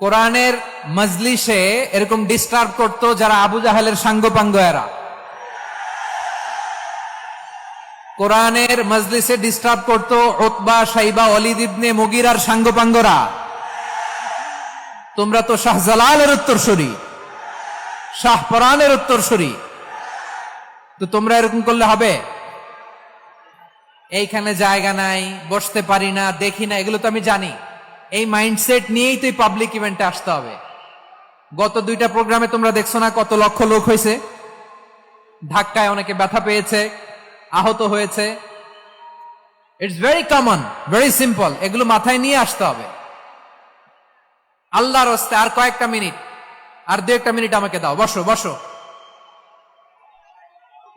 কোরআনের মজলিসে এরকম ডিস্টার্ব করতো যারা আবু জাহেলের সাঙ্গপাঙ্গ এরা কোরআনের মজলিসে ডিস্টার্ব করতো ওতবা সাইবা অলিদ ইবনে মুগিরার সাঙ্গপাঙ্গরা। তোমরা তো শাহ শাহজালালের উত্তরসূরি শাহপরানের উত্তরসূরি। তো তোমরা এরকম করলে হবে? এইখানে জায়গা নাই, বসতে পারি না, দেখি না, এগুলো তো আমি জানি। এই মাইন্ডসেট নিয়েই তো পাবলিক ইভেন্টে আসতে হবে। গত দুইটা প্রোগ্রামে তোমরা দেখছ না কত লক্ষ লোক হয়েছে? ধাক্কায় অনেকে ব্যথা পেয়েছে, আহত হয়েছে। It's very common very simple এগুলো মাথায় নিয়ে আসতে হবে। আল্লাহর হস্তে আর কয়েকটা মিনিট আর দু একটা মিনিট আমাকে দাও। বসো বসো।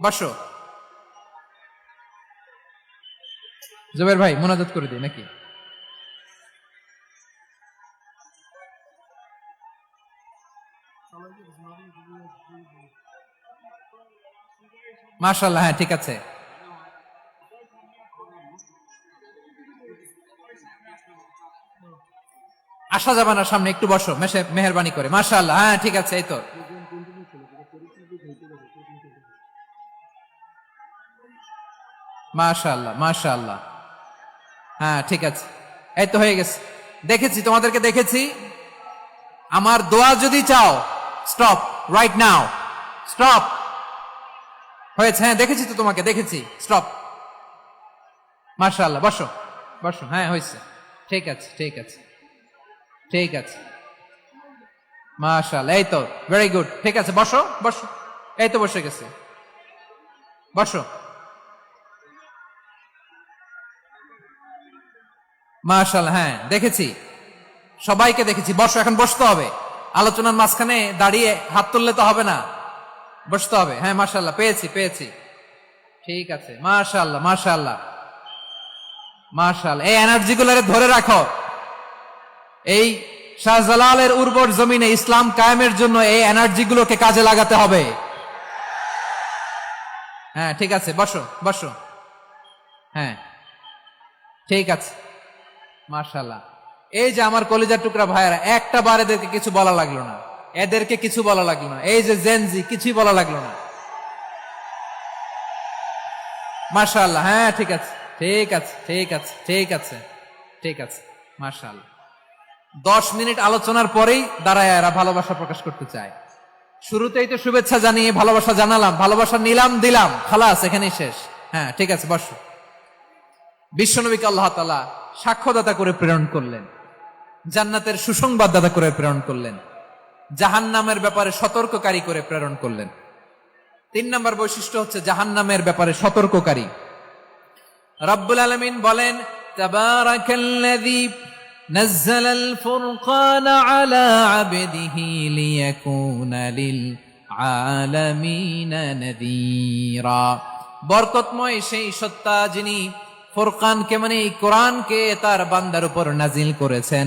বসো। জুবের ভাই, মোনাজাত করে দিই নাকি? মাশাল্লাহ হ্যাঁ ঠিক আছে। আসা না, সামনে একটু বসো মেসে মেহরবানি করে। মাশাল্লাহ হ্যাঁ ঠিক আছে, এই তো। মাশাল্লাহ মাশাল্লাহ হ্যাঁ ঠিক আছে। এই তো হয়ে গেছে। দেখেছি, তোমাদেরকে দেখেছি। আমার দোয়া যদি চাও স্টপ রাইট নাও স্টপ হয়েছে হ্যাঁ দেখেছি তো তোমাকে, দেখেছি। স্টপ মার্শাল্লাহ বসো বসো হ্যাঁ হয়েছে। ঠিক আছে ঠিক আছে ঠিক আছে। মার্শাল এই তো ভেরি গুড ঠিক আছে, বসো বসো, এই তো বসে গেছে। বসো। মার্শাল হ্যাঁ দেখেছি। সবাইকে দেখেছি, বসো, এখন বসতে হবে। আলোচনার মাঝখানে দাঁড়িয়ে হাত তুললে তো হবে না। বসতে হবে। হ্যাঁ মার্শাল্লাহ পেয়েছি পেয়েছি। ঠিক আছে মার্শাল্লাহ মার্শাল্লাহ মার্শাল এই এনার্জি ধরে রাখো। এই শাহজালালের উর্বর জমিনে ইসলাম কায়েমের জন্য এই এনার্জি গুলোকে কাজে লাগাতে হবে। হ্যাঁ ঠিক আছে, বসো বসো। হ্যাঁ ঠিক আছে মার্শাল্লাহ এই যে আমার কলিজার টুকরা ভাইয়েরা, একটা বার এদেরকে কিছু বলা লাগল না। এদেরকে কিছু বলা লাগল না। এই যে জেনজি কিছুই বলা লাগল না। মার্শাল্লাহ হ্যাঁ ঠিক আছে ঠিক আছে ঠিক আছে ঠিক আছে ঠিক আছে মার্শাল্লাহ দশ মিনিট আলোচনার পরেই দাঁড়ায় এরা ভালোবাসা প্রকাশ করতে চায়। শুরুতেই তো শুভেচ্ছা জানিয়ে ভালোবাসা জানালাম, ভালোবাসা নিলাম, দিলাম, খালাস, এখানেই শেষ। হ্যাঁ ঠিক আছে, বসো। বিশ্বনবীকে আল্লাহ তালা সাক্ষ্যদাতা করে প্রেরণ করলেন, জান্নাতের সুসংবাদদাতা করে প্রেরণ করলেন। জাহান নামের ব্যাপারে সতর্ককারী করে প্রেরণ করলেন তিন নম্বর বৈশিষ্ট্য হচ্ছে জাহান নামের ব্যাপারে সতর্ককারী রব্বুল আলমিন বলেন তাবারাকাল্লাযী نزل الفرقان على عبده ليكون للعالمين نذيرا বরকতময় সেই সত্তা যিনি ফোরকানকে মানে এই কোরআনকে তার বান্দার উপর নাজিল করেছেন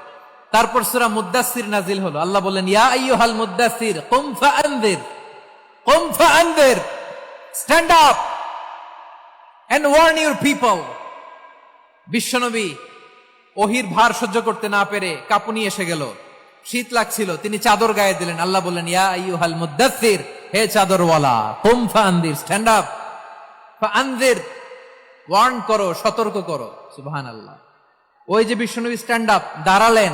তারপর সুরা মুদ্দাসির নাজিল হলো। আল্লাহ বললেন, ইয়া আইয়ুহাল মুদ্দাসির কুম ফাআনদির কুম ফাআনদির stand up and warn your people বিশ্বনবী ওহির ভার সহ্য করতে না পেরে কাপুনি এসে গেল। শীত লাগছিল, তিনি চাদর গায়ে দিলেন। আল্লাহ বললেন, ইয়া আইয়ুহাল মুদ্দাসির হে চাদরওয়ালা, কুম ফাআনদির স্ট্যান্ড আপ ফাআনদির ওয়ার্ন করো, সতর্ক করো। সুবহানাল্লাহ। ওই যে বিশ্বনবী স্ট্যান্ড আপ দাঁড়ালেন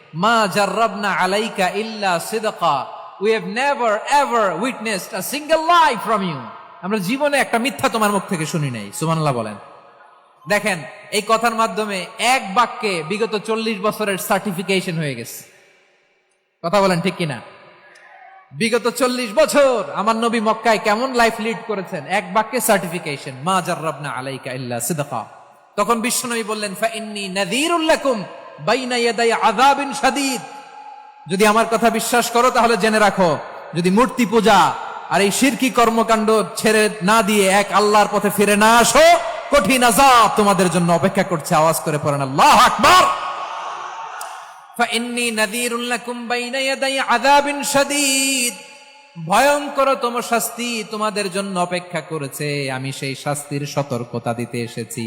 মা জাররাবনা আলাইকা ইল্লা সিদকা we have ever witnessed single from you আমরা জীবনে একটা মিথ্যা তোমার মুখ থেকে শুনি নাই, সুবহানাল্লাহ বলেন। দেখেন, এই কথার মাধ্যমে এক বাক্যে বিগত চল্লিশ বছরের সার্টিফিকেশন হয়ে গেছে। কথা বলেন ঠিক কিনা? বিগত চল্লিশ বছর আমার নবী মক্কায় কেমন লাইফ লিড করেছেন? এক বাক্যে সার্টিফিকেশন মা জাররাবনা আলাইকা ইল্লা সিদকা তখন বিশ্বনবী বললেন ফাইন্নি নাযীরুল লাকুম বাইনা ইয়াদাই আযাবিন শাদীদ যদি আমার কথা বিশ্বাস করো তাহলে জেনে রাখো যদি মূর্তি পূজা আর এই শিরকি কর্মকাণ্ড ছেড়ে না দিয়ে এক আল্লাহর পথে ফিরে না আসো কঠিন আযাব তোমাদের জন্য অপেক্ষা করছে আওয়াজ করে পড়েন আল্লাহু আকবার فإني نذير لكم بين يدي عذاب شديد ভয়ঙ্করতম শাস্তি তোমাদের জন্য অপেক্ষা করেছে আমি সেই শাস্তির সতর্কতা দিতে এসেছি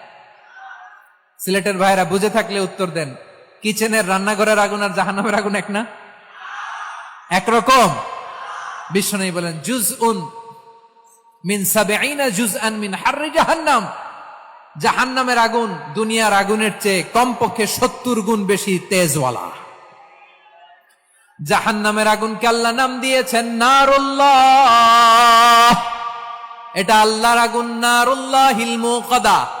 সিলেটের ভাইরা বুঝে থাকলে উত্তর দেন। কিচেনের রান্নাঘরের আগুন আর জাহান্নামের আগুন এক না? একরকম বিষ্ণু বলেন জুজ উন মিন সাবেইনা জুজ আন মিন হার্রি জাহান্নাম। জাহান্নামের আগুন দুনিয়ার আগুনের চেয়ে কমপক্ষে সত্তর গুণ বেশি তেজওয়ালা। জাহান্নামের আগুনকে আল্লাহ নাম দিয়েছেন নারুল্লাহ। এটা আল্লাহর আগুন নারুল্লাহ হিলমু কদা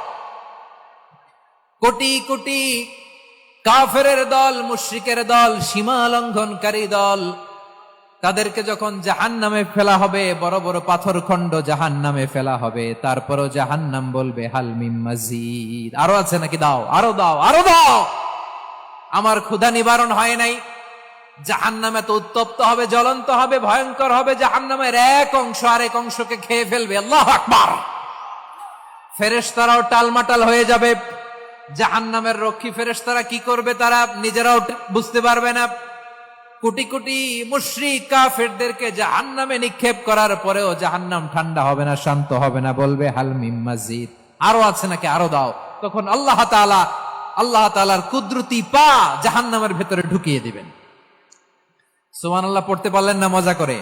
কোটি কোটি কাফের দল, মুশরিকের দল, সীমা লঙ্ঘনকারী দল, তাদেরকে যখন জাহান নামে ফেলা হবে, বড় বড় পাথর খণ্ড জাহান নামে ফেলা হবে, তারপরও জাহান নাম বলবে হালমিম মাজিদ। আরও আছে নাকি? দাও, আরও দাও আরও দাও! আমার ক্ষুধা নিবারণ হয় নাই। জাহান নামে তো উত্তপ্ত হবে, জ্বলন্ত হবে, ভয়ঙ্কর হবে জাহান নামের এক অংশ আর এক অংশকে খেয়ে ফেলবে। আল্লাহ আকবার! ফেরেশতারাও টালমাটাল হয়ে যাবে। জাহান নামের রক্ষী ফেরেশতারা কি করবে তারা নিজেরাও বুঝতে পারবে না। কোটি কোটি মুশরিক কাফেরদেরকে জাহান্নামে নিক্ষেপ করার পরেও জাহান্নাম ঠান্ডা হবে না, শান্ত হবে না, বলবে হালমিম মাজিদ। আরও আছে নাকি? আরও দাও। তখন আল্লাহ তাআলা, আল্লাহ তাআলার কুদরতি পা জাহান্নামের ভেতরে ঢুকিয়ে দিবেন। সুবহানাল্লাহ, পড়তে পারলেন না মজা করে?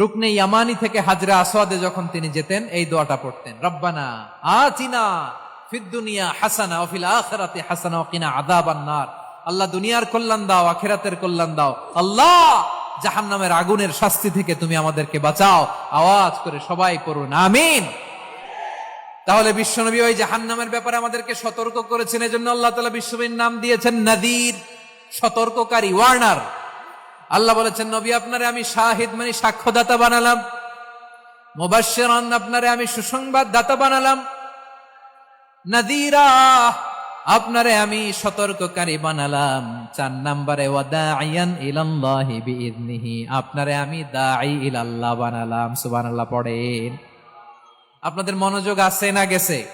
রুকনে ইয়ামানি থেকে হাজরা আসওয়াদে যখন তিনি যেতেন, এই দোয়াটা পড়তেন, রব্বানা আতিনা ফিদ দুনিয়া হাসানা ওফিল আখিরাতে হাসানা ওকিনা আযাবান নার। আল্লাহ দুনিয়ার কল্যাণ দাও, আখিরাতের কল্যাণ দাও। আল্লাহ, জাহান্নামের আগুনের শাস্তি থেকে তুমি আমাদেরকে বাঁচাও। আওয়াজ করে সবাই পড়ুন, আমিন। তাহলে বিশ্বনবী ওই জাহান্নামের ব্যাপারে আমাদেরকে সতর্ক করেছেন, এজন্য আল্লাহ তালা বিশ্বনবীর নাম দিয়েছেন নাদির, সতর্ককারী, ওয়ার্নার। আল্লাহ বলেছেন, নবী, আপনারে আমি শাহিদ মানে সাক্ষ্যদাতা বানালাম। মুবাশশিরান আপনারে আমি সুসংবাদ দাতা বানালাম। নাদিরা, আপনারে আমি সতর্ককারী বানালাম। চার নাম্বারে আপনারে আমি দাঈ ইলাল্লাহ বানালাম। সুবহানাল্লাহ, পড়েন। আপনাদের মনোযোগ আছে না গেছে?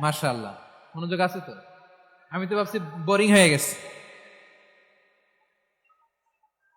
মাশাআল্লাহ। মনোযোগ আছে তো? আমি তো ভাবছি, বোরিং হয়ে গেছে।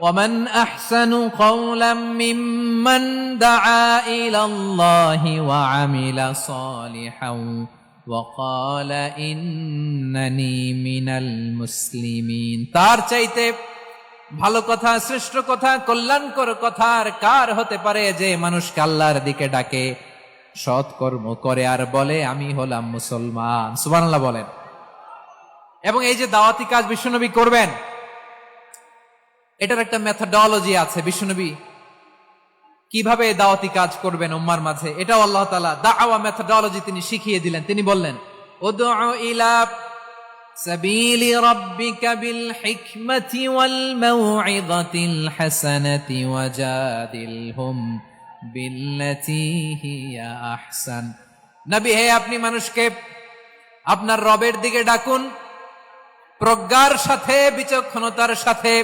ومن أحسن قولا ممن دعا إلى الله وعمل صالحا وقال إنني من المسلمين তার চাইতে ভালো কথা শ্রেষ্ঠ কথা কল্যাণকর কথা আর কার হতে পারে যে মানুষকে আল্লাহর দিকে ডাকে সৎ কর্ম করে আর বলে আমি হলাম মুসলমান সুবহানাল্লাহ বলেন এবং এই যে দাওয়াতি কাজ বিশ্বনবী করবেন এটার একটা মেথডোলজি আছে বিশ্বনবী কীভাবে দাওয়াতি কাজ করবেন উম্মার মাঝে? এটাও আল্লাহ তাআলা দাওয়া মেথডোলজি তিনি শিখিয়ে দিলেন। তিনি বললেন হিকমাতি ওয়াল মাউইযাতিল হাসানাতি ওয়াজাদিলহুম বিল্লাতি হিয়া আহসান। নবী, হে আপনি মানুষকে, আপনার রবের দিকে ডাকুন। প্রজ্ঞার সাথে, বিচক্ষণতার সাথে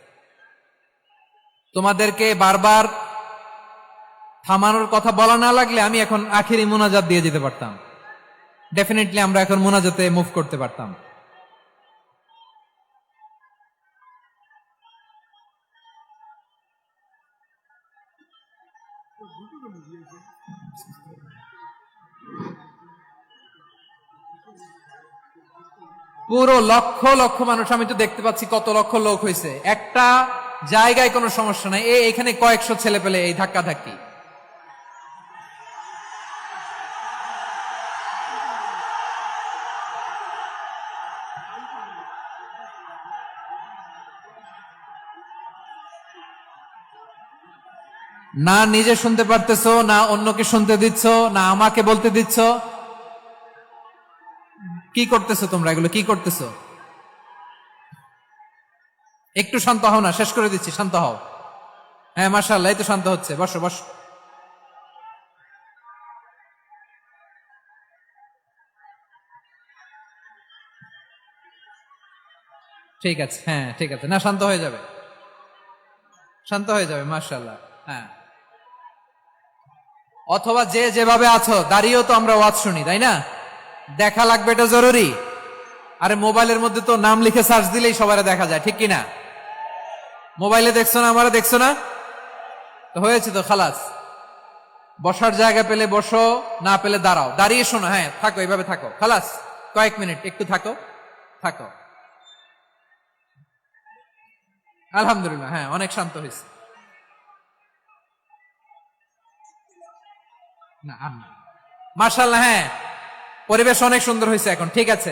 তোমাদেরকে বারবার থামানোর কথা বলা না লাগলে আমি এখন আখেরি মোনাজাত দিয়ে যেতে পারতাম। ডেফিনেটলি আমরা এখন মোনাজাতে মুভ করতে পারতাম। পুরো লক্ষ লক্ষ মানুষ, আমি তো দেখতে পাচ্ছি কত লক্ষ লোক হয়েছে। একটা জায়গায় কোনো সমস্যা নাই। এখানে কয়েকশো ছেলে পেলে এই ধাক্কা ধাক্কি না নিজে শুনতে পারতেছো, না অন্যকে শুনতে দিচ্ছ, না আমাকে বলতে দিচ্ছ। কি করতেছো তোমরা এগুলো? কি করতেছো? একটু শান্ত হও না, শেষ করে দিচ্ছি, শান্ত হও। হ্যাঁ মার্শাল্লাহ এই তো শান্ত হচ্ছে, বসো বসো। ঠিক আছে হ্যাঁ ঠিক আছে, না, শান্ত হয়ে যাবে। শান্ত হয়ে যাবে মার্শাল্লাহ হ্যাঁ। অথবা যে যেভাবে আছো, দাঁড়িয়েও তো আমরা ওয়াজ শুনি, তাই না? দেখা লাগবে এটা জরুরি। আরে মোবাইলের মধ্যে তো নাম লিখে সার্চ দিলেই সবারে দেখা যায়, ঠিক কিনা? মোবাইলে দেখছ না, আমারা দেখছ না? তো হয়েছে তো, খালাস। বসার জায়গা পেলে বসো, না পেলে দাঁড়াও। দাঁড়িয়ে শোনো হ্যাঁ থাকো, এইভাবে থাকো। খালাস, কয়েক মিনিট, একটু থাকো থাকো। আলহামদুলিল্লাহ হ্যাঁ অনেক শান্ত হয়েছে। না মার্শাল্লাহ হ্যাঁ পরিবেশ অনেক সুন্দর হয়েছে এখন, ঠিক আছে।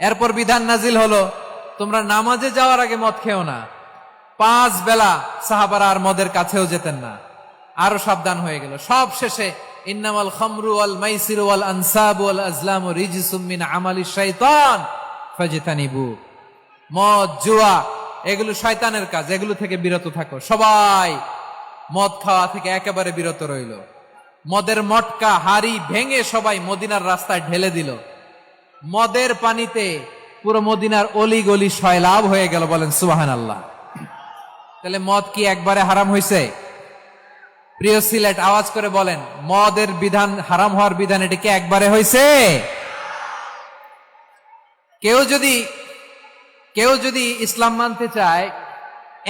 এরপর বিধান নাজিল হলো, তোমরা নামাজে যাওয়ার আগে মদ খেও না। পাঁচ বেলা সাহাবারা আর মদের কাছেও যেতেন না। আরও সাবধান হয়ে গেল। সব শেষে ইন্নামাল খামরু ওয়াল মাইসির ওয়াল আনসাব ওয়াল আজলাম রিজিসুম মিন আমালি শাইতান ফাজিতানিবু। মদ, জুয়া, এগুলো শয়তানের কাজ। এগুলো থেকে বিরত থাকো। সবাই মদ খাওয়া থেকে একেবারে বিরত রইল। মদের মটকা, হাড়ি ভেঙে সবাই মদিনার রাস্তায় ঢেলে দিল। মদের পানিতে পুরো মদিনার অলি গলি সয়লাভ হয়ে গেল বলেন সুবাহান আল্লাহ তাহলে মদ কি একবারে হারাম হয়েছে প্রিয় সিলেট, আওয়াজ করে বলেন, মদের বিধান, হারাম হওয়ার বিধান এটি কি একবারে হয়েছে কেউ যদি কেউ যদি ইসলাম মানতে চায়,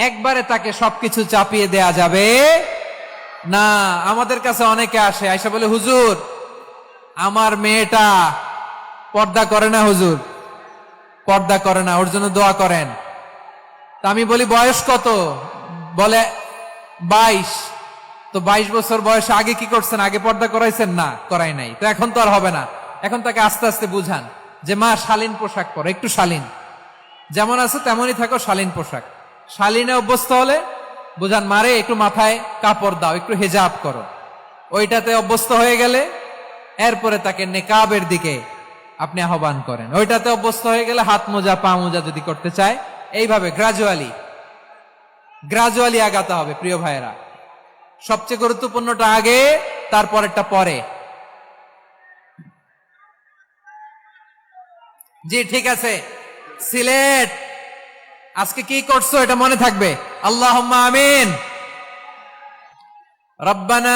একবারে তাকে সবকিছু চাপিয়ে দেয়া যাবে? না, আমাদের কাছে অনেকে আসে আইসা বলে, হুজুর, আমার মেয়েটা পর্দা করে না হুজুর। পর্দা করে না, ওর জন্য দোয়া করেন। তা আমি বলি, বয়স কত? বলে, বাইশ। তো বাইশ বছর বয়সে আগে কি করছেন? আগে পর্দা করাইছেন? না, করাই নাই। তো এখন তো আর হবে না। এখন তাকে আস্তে আস্তে বুঝান যে, মা, শালীন পোশাক পরো, একটু শালীন। যেমন আছে তেমনই থাকো, শালীন পোশাক। শালীনে অভ্যস্ত হলে বুঝান মারে একটু মাথায় কাপড় দাও, একটু হেজাব করো। ওইটাতে অভ্যস্ত হয়ে গেলে, এরপরে তাকে নেকাবের দিকে আপনি আহ্বান করেন। ওইটাতে অভ্যস্ত হয়ে গেলে হাত মোজা, পা মোজা যদি করতে চায়, এইভাবে গ্রাজুয়ালি গ্রাজুয়ালি আগাতে হবে, প্রিয় ভাইয়েরা। সবচেয়ে গুরুত্বপূর্ণটা আগে, তারপরেরটা পরে। জি, ঠিক আছে। সিলেট, আজকে কি করছ এটা মনে থাকবে? আল্লাহ আমিন। রব্বানা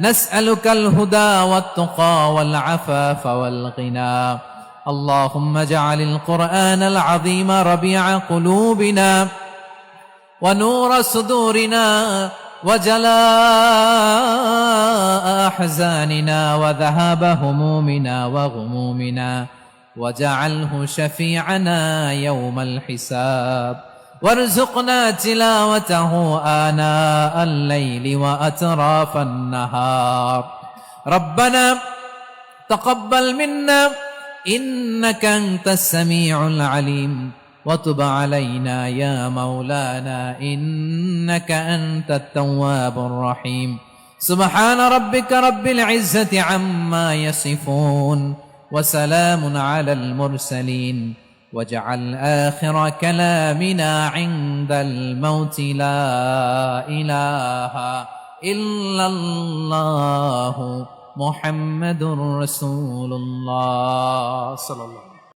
نسألك الهدى والتقى والعفاف والغنى. اللهم اجعل القرآن العظيم ربيع قلوبنا ونور صدورنا وجلاء أحزاننا وذهاب همومنا وغمومنا. وجعله شفيعنا يوم الحساب. وارزقنا تلاوته آناء الليل وأطراف النهار. ربنا تقبل منا إنك أنت السميع العليم. وتب علينا يا مولانا إنك أنت التواب الرحيم. سبحان ربك رب العزة عما يصفون وسلام على المرسلين. واجعل اخر كلامنا عند الموت لا اله الا الله محمد رسول الله. صلى الله عليه وسلم.